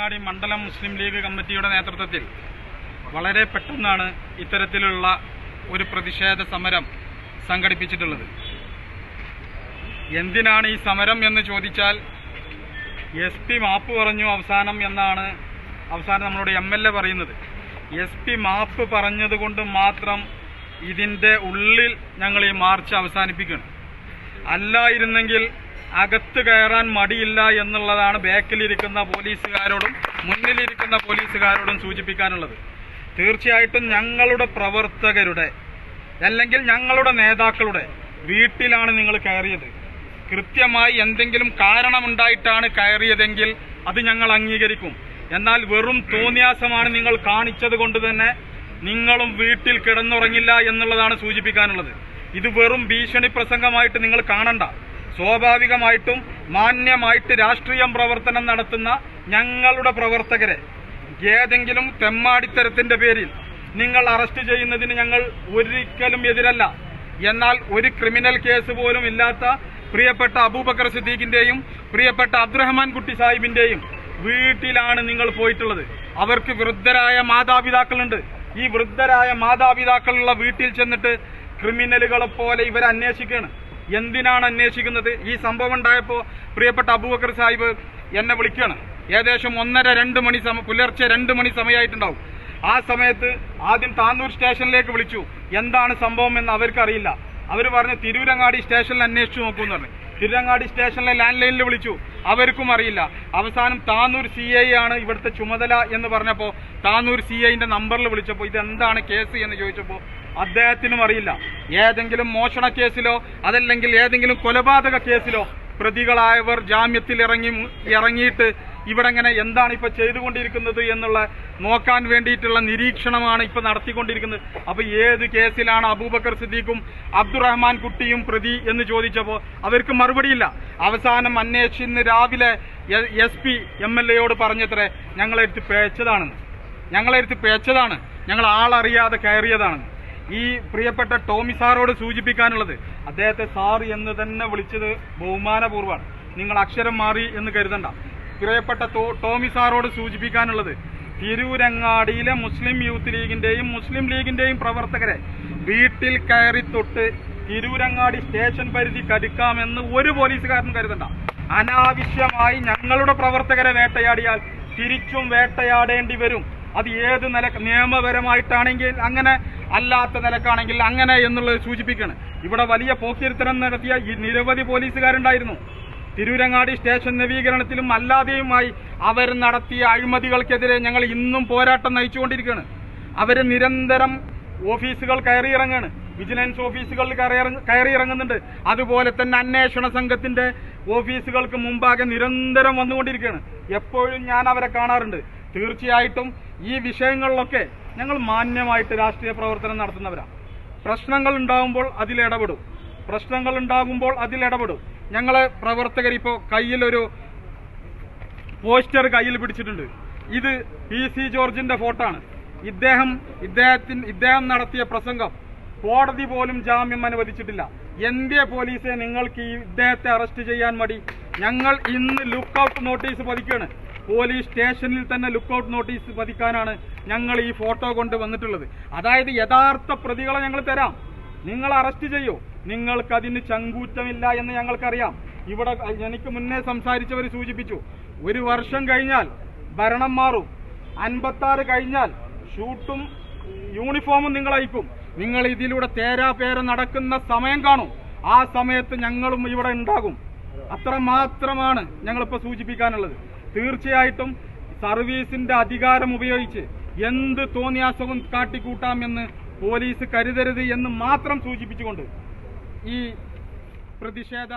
തിരൂരങ്ങാടി മണ്ഡലം മുസ്ലിം ലീഗ് കമ്മിറ്റിയുടെ നേതൃത്വത്തിൽ വളരെ പെട്ടെന്നാണ് ഇത്തരത്തിലുള്ള ഒരു പ്രതിഷേധ സമരം സംഘടിപ്പിച്ചിട്ടുള്ളത്. എന്തിനാണ് ഈ സമരം എന്ന് ചോദിച്ചാൽ എസ് പി മാപ്പ് പറഞ്ഞു അവസാനം എന്നാണ് അവസാനം നമ്മളോട് എം എൽ എ പറയുന്നത്. എസ് പി മാപ്പ് പറഞ്ഞതുകൊണ്ട് മാത്രം ഇതിന്റെ ഉള്ളിൽ ഞങ്ങൾ ഈ മാർച്ച് അവസാനിപ്പിക്കണം അല്ലായിരുന്നെങ്കിൽ അകത്ത് കയറാൻ മടിയില്ല എന്നുള്ളതാണ് ബാക്കിലിരിക്കുന്ന പോലീസുകാരോടും മുന്നിലിരിക്കുന്ന പോലീസുകാരോടും സൂചിപ്പിക്കാനുള്ളത്. തീർച്ചയായിട്ടും ഞങ്ങളുടെ പ്രവർത്തകരുടെ അല്ലെങ്കിൽ ഞങ്ങളുടെ നേതാക്കളുടെ വീട്ടിലാണ് നിങ്ങൾ കയറിയത്. കൃത്യമായി എന്തെങ്കിലും കാരണമുണ്ടായിട്ടാണ് കയറിയതെങ്കിൽ അത് ഞങ്ങൾ അംഗീകരിക്കും. എന്നാൽ വെറും തോന്നിയാസമാണ് നിങ്ങൾ കാണിച്ചത് കൊണ്ട് തന്നെ നിങ്ങളും വീട്ടിൽ കിടന്നുറങ്ങില്ല എന്നുള്ളതാണ് സൂചിപ്പിക്കാനുള്ളത്. ഇത് വെറും ഭീഷണി പ്രസംഗമായിട്ട് നിങ്ങൾ കാണണ്ട. സ്വാഭാവികമായിട്ടും മാന്യമായിട്ട് രാഷ്ട്രീയം പ്രവർത്തനം നടത്തുന്ന ഞങ്ങളുടെ പ്രവർത്തകരെ ഏതെങ്കിലും തെമ്മാടിത്തരത്തിന്റെ പേരിൽ നിങ്ങൾ അറസ്റ്റ് ചെയ്യുന്നതിന് ഞങ്ങൾ ഒരിക്കലും എതിരല്ല. എന്നാൽ ഒരു ക്രിമിനൽ കേസ് പോലും ഇല്ലാത്ത പ്രിയപ്പെട്ട അബൂബക്കർ സിദ്ദീഖിന്റെയും പ്രിയപ്പെട്ട അബ്ദുറഹ്മാൻ കുട്ടി സാഹിബിന്റെയും വീട്ടിലാണ് നിങ്ങൾ പോയിട്ടുള്ളത്. അവർക്ക് വൃദ്ധരായ മാതാപിതാക്കളുണ്ട്. ഈ വൃദ്ധരായ മാതാപിതാക്കളുള്ള വീട്ടിൽ ചെന്നിട്ട് ക്രിമിനലുകളെ പോലെ ഇവർ അന്വേഷിക്കുകയാണ്. എന്തിനാണ് അന്വേഷിക്കുന്നത്? ഈ സംഭവം ഉണ്ടായപ്പോൾ പ്രിയപ്പെട്ട അബൂബക്കർ സാഹിബ് എന്നെ വിളിക്കുകയാണ് ഏകദേശം ഒന്നര രണ്ട് മണി സമ പുലർച്ചെ രണ്ട് മണി സമയമായിട്ടുണ്ടാവും. ആ സമയത്ത് ആദ്യം താന്നൂർ സ്റ്റേഷനിലേക്ക് വിളിച്ചു. എന്താണ് സംഭവം എന്ന് അവർക്കറിയില്ല. അവർ പറഞ്ഞു തിരൂരങ്ങാടി സ്റ്റേഷനിൽ അന്വേഷിച്ചു നോക്കൂ എന്ന് പറഞ്ഞു. തിരുരങ്ങാടി സ്റ്റേഷനിലെ ലാൻഡ് ലൈനിൽ വിളിച്ചു. അവർക്കും അറിയില്ല. അവസാനം താന്നൂർ സി ഐ ആണ് ഇവിടുത്തെ ചുമതല എന്ന് പറഞ്ഞപ്പോൾ താന്നൂർ സി ഐന്റെ നമ്പറിൽ വിളിച്ചപ്പോൾ ഇതെന്താണ് കേസ്? എന്ന് ചോദിച്ചപ്പോൾ അദ്ദേഹത്തിനും അറിയില്ല. ഏതെങ്കിലും മോഷണ കേസിലോ അതല്ലെങ്കിൽ ഏതെങ്കിലും കൊലപാതക കേസിലോ പ്രതികളായവർ ജാമ്യത്തിൽ ഇറങ്ങി ഇറങ്ങിയിട്ട് ഇവിടെ ഇങ്ങനെ എന്താണ് ഇപ്പൊ ചെയ്തുകൊണ്ടിരിക്കുന്നത് എന്നുള്ള നോക്കാൻ വേണ്ടിയിട്ടുള്ള നിരീക്ഷണമാണ് ഇപ്പൊ നടത്തിക്കൊണ്ടിരിക്കുന്നത്. അപ്പൊ ഏത് കേസിലാണ് അബൂബക്കർ സിദ്ദീഖും അബ്ദുറഹ്മാൻ കുട്ടിയും പ്രതി എന്ന് ചോദിച്ചപ്പോൾ അവർക്ക് മറുപടിയില്ല. അവസാനം അന്വേഷിച്ച് ഇന്ന് രാവിലെ എസ് പി എം എൽ എയോട് പറഞ്ഞത്രേ ഞങ്ങളെടുത്ത് പേച്ചതാണെന്ന് ഞങ്ങളെടുത്ത് പേച്ചതാണ്. ഞങ്ങൾ ആളറിയാതെ കയറിയതാണ്. ഈ പ്രിയപ്പെട്ട ടോമി സാറോട് സൂചിപ്പിക്കാനുള്ളത്. അദ്ദേഹത്തെ സാർ എന്ന് തന്നെ വിളിച്ചത് ബഹുമാനപൂർവമാണ്. നിങ്ങൾ അക്ഷരം മാറി എന്ന് കരുതണ്ട. പ്രിയപ്പെട്ട ടോമി സാറോട് സൂചിപ്പിക്കാനുള്ളത് തിരൂരങ്ങാടിയിലെ മുസ്ലിം യൂത്ത് ലീഗിന്റെയും മുസ്ലിം ലീഗിന്റെയും പ്രവർത്തകരെ വീട്ടിൽ കയറി തൊട്ട് തിരൂരങ്ങാടി സ്റ്റേഷൻ പരിധി കടുക്കാമെന്ന് ഒരു പോലീസുകാരനും കരുതണ്ട. അനാവശ്യമായി ഞങ്ങളുടെ പ്രവർത്തകരെ വേട്ടയാടിയാൽ തിരിച്ചും വേട്ടയാടേണ്ടി വരും. അത് ഏത് നില നിയമപരമായിട്ടാണെങ്കിൽ അങ്ങനെ അല്ലാത്ത നിലക്കാണെങ്കിൽ അങ്ങനെ എന്നുള്ളത് സൂചിപ്പിക്കുകയാണ് ഇവിടെ വലിയ പോക്കിരുത്തരം നടത്തിയ നിരവധി പോലീസുകാരുണ്ടായിരുന്നു. തിരൂരങ്ങാടി സ്റ്റേഷൻ നവീകരണത്തിലും അല്ലാതെയുമായി അവർ നടത്തിയ അഴിമതികൾക്കെതിരെ ഞങ്ങൾ ഇന്നും പോരാട്ടം നയിച്ചുകൊണ്ടിരിക്കുകയാണ്. അവർ നിരന്തരം ഓഫീസുകൾ കയറിയിറങ്ങാണ്. വിജിലൻസ് ഓഫീസുകളിൽ കയറി കയറിയിറങ്ങുന്നുണ്ട്. അതുപോലെ തന്നെ അന്വേഷണ സംഘത്തിന്റെ ഓഫീസുകൾക്ക് മുമ്പാകെ നിരന്തരം വന്നുകൊണ്ടിരിക്കുകയാണ്. എപ്പോഴും ഞാൻ അവരെ കാണാറുണ്ട്. തീർച്ചയായിട്ടും ഈ വിഷയങ്ങളിലൊക്കെ ഞങ്ങൾ മാന്യമായിട്ട് രാഷ്ട്രീയ പ്രവർത്തനം നടത്തുന്നവരാണ് പ്രശ്നങ്ങൾ ഉണ്ടാകുമ്പോൾ അതിൽ ഇടപെടും. പ്രശ്നങ്ങൾ ഉണ്ടാകുമ്പോൾ അതിൽ ഇടപെടും. ഞങ്ങളെ പ്രവർത്തകർ ഇപ്പോൾ കയ്യിലൊരു പോസ്റ്റർ കയ്യിൽ പിടിച്ചിട്ടുണ്ട്. ഇത് പി സി ജോർജിന്റെ ഫോട്ടോ ആണ്. ഇദ്ദേഹം ഇദ്ദേഹത്തിന് ഇദ്ദേഹം നടത്തിയ പ്രസംഗം കോടതി പോലും ജാമ്യം അനുവദിച്ചിട്ടില്ല. എന്തേ പോലീസെ നിങ്ങൾക്ക് ഇദ്ദേഹത്തെ അറസ്റ്റ് ചെയ്യാൻ മടി? ഞങ്ങൾ ഇന്ന് ലുക്ക് ഔട്ട് നോട്ടീസ് പതിക്കുകയാണ്. പോലീസ് സ്റ്റേഷനിൽ തന്നെ ലുക്കൌട്ട് നോട്ടീസ് പതിക്കാനാണ് ഞങ്ങൾ ഈ ഫോട്ടോ കൊണ്ട് വന്നിട്ടുള്ളത്. അതായത് യഥാർത്ഥ പ്രതികളെ ഞങ്ങൾ തരാം. നിങ്ങൾ അറസ്റ്റ് ചെയ്യൂ. നിങ്ങൾക്ക് അതിന് ചങ്കൂറ്റമില്ല എന്ന് ഞങ്ങൾക്കറിയാം. ഇവിടെ എനിക്ക് മുന്നേ സംസാരിച്ചവർ സൂചിപ്പിച്ചു. ഒരു വർഷം കഴിഞ്ഞാൽ ഭരണം മാറും. അൻപത്തി ആറ് കഴിഞ്ഞാൽ ഷൂട്ടും യൂണിഫോമും നിങ്ങൾ അയക്കും. നിങ്ങൾ ഇതിലൂടെ തേരാ പേര നടക്കുന്ന സമയം കാണും. ആ സമയത്ത് ഞങ്ങളും ഇവിടെ ഉണ്ടാകും. അത്ര മാത്രമാണ് ഞങ്ങളിപ്പോൾ സൂചിപ്പിക്കാനുള്ളത്. തീർച്ചയായിട്ടും സർവീസിന്റെ അധികാരം ഉപയോഗിച്ച് എന്ത് തോന്നിയാസവും കാട്ടിക്കൂട്ടാമെന്ന് പോലീസ് കരുതരുത് എന്ന് മാത്രം സൂചിപ്പിച്ചുകൊണ്ട് ഈ പ്രതിഷേധ